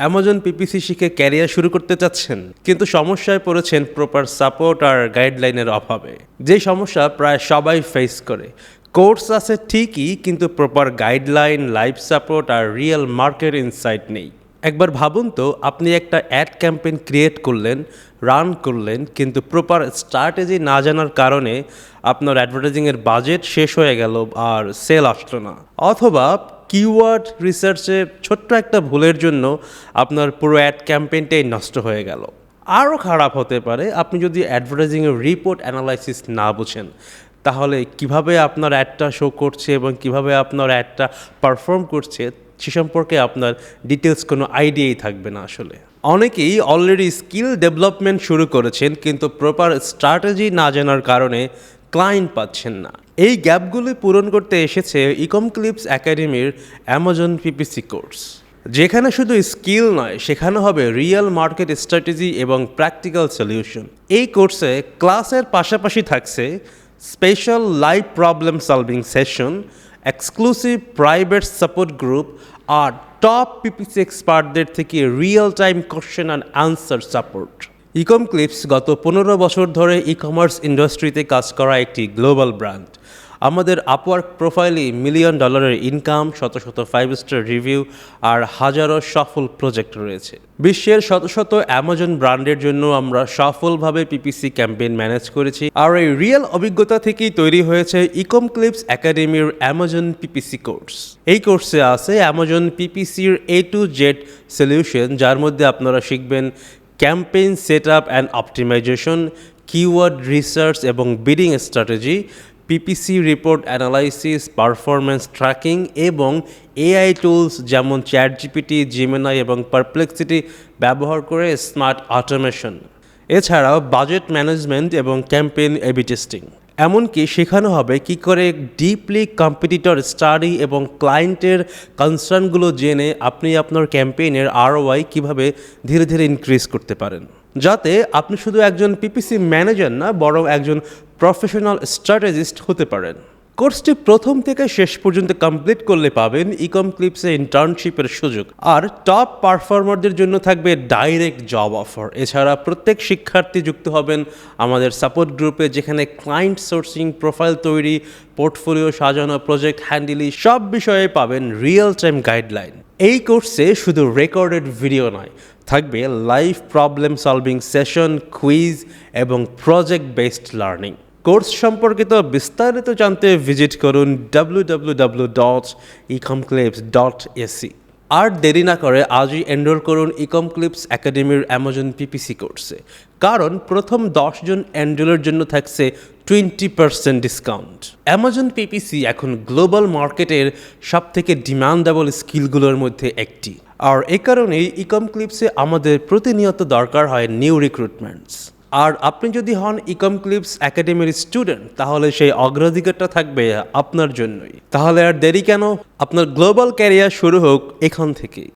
Amazon PPC শিখে career শুরু করতে চাচ্ছেন, কিন্তু সমস্যায় পড়েছেন প্রপার সাপোর্ট আর গাইডলাইনের অভাবে। যে সমস্যা প্রায় সবাই ফেস করে। কোর্স আছে ঠিকই, কিন্তু প্রপার গাইডলাইন, লাইফ সাপোর্ট আর রিয়েল মার্কেট ইনসাইট নেই। একবার ভাবুন তো, আপনি একটা অ্যাড ক্যাম্পেইন ক্রিয়েট করলেন, রান করলেন, কিন্তু প্রপার স্ট্র্যাটেজি না জানার কারণে আপনার অ্যাডভার্টাইজিংয়ের বাজেট শেষ হয়ে গেল আর সেল আসলো না। অথবা কিওয়ার্ড রিসার্চে ছোট্ট একটা ভুলের জন্য আপনার পুরো অ্যাড ক্যাম্পেইনটাই নষ্ট হয়ে গেল। আরও খারাপ হতে পারে, আপনি যদি অ্যাডভার্টাইজিংয়ের রিপোর্ট অ্যানালাইসিস না বুঝেন, তাহলে কীভাবে আপনার অ্যাডটা শো করছে এবং কীভাবে আপনার অ্যাডটা পারফর্ম করছে, সে সম্পর্কে আপনার ডিটেলস কোনো আইডিয়াই থাকবে না আসলে। অনেকেই অলরেডি স্কিল ডেভেলপমেন্ট শুরু করেছেন, কিন্তু প্রপার স্ট্র্যাটেজি না জানার কারণে ক্লায়েন্ট পাচ্ছেন না। এই গ্যাপগুলি পূরণ করতে এসেছে ইকম ক্লিপস একাডেমির অ্যামাজন পিপিসি কোর্স। যেখানে শুধু স্কিল নয়, সেখানে হবে রিয়েল মার্কেট স্ট্র্যাটেজি এবং প্র্যাকটিক্যাল সলিউশন। এই কোর্সে ক্লাসের পাশাপাশি থাকছে special live problem solving session, exclusive private support group, আর টপ পিপিসি এক্সপার্টদের থেকে real time question and answer support. Ecom Clips গত পনেরো বছর ধরে ই কমার্স ইন্ডাস্ট্রিতে কাজ করা একটি গ্লোবাল ব্র্যান্ড আমাদের আপওয়ার্ক প্রোফাইলে মিলিয়ন ডলারের ইনকাম শত শত ফাইভ স্টার রিভিউ আর হাজারো সফল প্রজেক্ট রয়েছে। বিশ্বের শত শত অ্যামাজন ব্র্যান্ডের জন্য আমরা সফলভাবে পিপিসি ক্যাম্পেইন ম্যানেজ করেছি আর এই রিয়েল অভিজ্ঞতা থেকেই তৈরি হয়েছে ইকম ক্লিপস একাডেমির অ্যামাজন পিপিসি কোর্স এই কোর্সে আছে অ্যামাজন পিপিসির এ টু জেড সলিউশন যার মধ্যে আপনারা শিখবেন campaign set up and optimisation keyword research এবং bidding strategy PPC report analysis performance tracking এবং এআই টুলস যেমন চ্যাট জিপিটি জিমেনাই এবং পারপ্লেক্সিটি ব্যবহার করে স্মার্ট অটোমেশন এছাড়াও বাজেট ম্যানেজমেন্ট এবং ক্যাম্পেইন এবি টেস্টিং এমনকি শেখানো হবে কি করে ডিপলি কম্পিটিটর স্টাডি এবং ক্লায়েন্টের কনসার্নগুলো জেনে আপনি আপনার ক্যাম্পেইনের আরওয়াই কীভাবে ধীরে ধীরে ইনক্রিজ করতে পারেন। যাতে আপনি শুধু একজন পিপিসি ম্যানেজার না, বরং একজন প্রফেশনাল স্ট্র্যাটেজিস্ট হতে পারেন। কোর্সটি প্রথম থেকে শেষ পর্যন্ত কমপ্লিট করলে পাবেন ইকম ক্লিপসে ইন্টার্নশিপের সুযোগ। আর টপ পারফর্মারদের জন্য থাকবে ডাইরেক্ট জব অফার। এছাড়া প্রত্যেক শিক্ষার্থী যুক্ত হবেন আমাদের সাপোর্ট গ্রুপে, যেখানে ক্লায়েন্ট সোর্সিং, প্রোফাইল তৈরি, পোর্টফোলিও সাজানো, প্রজেক্ট হ্যান্ডেলি সব বিষয়ে পাবেন রিয়েল টাইম গাইডলাইন। এই কোর্সে শুধু রেকর্ডেড ভিডিও নয়, থাকবে live problem solving session, quiz এবং প্রজেক্ট বেসড লার্নিং। কোর্স সম্পর্কিত বিস্তারিত জানতে ভিজিট করুন ডাব্লিউ ডট এসি আর দেরি না করে আজই এনরোল করুন ইকম ক্লিপস একাডেমির অ্যামাজন পিপিসি কোর্সে কারণ প্রথম জন এনরোলের জন্য থাকছে twenty percent discount Amazon PPC এখন গ্লোবাল মার্কেটের সব থেকে ডিমান্ডেবল স্কিলগুলোর মধ্যে একটি। আর এ কারণেই ইকম ক্লিপসে আমাদের প্রতিনিয়ত দরকার হয় নিউ রিক্রুটমেন্টস আর আপনি যদি হন ইকম ক্লিপস একাডেমির স্টুডেন্ট, তাহলে সেই অগ্রাধিকারটা থাকবে আপনার জন্যই। তাহলে আর দেরি কেন? আপনার গ্লোবাল ক্যারিয়ার শুরু হোক এখান থেকেই।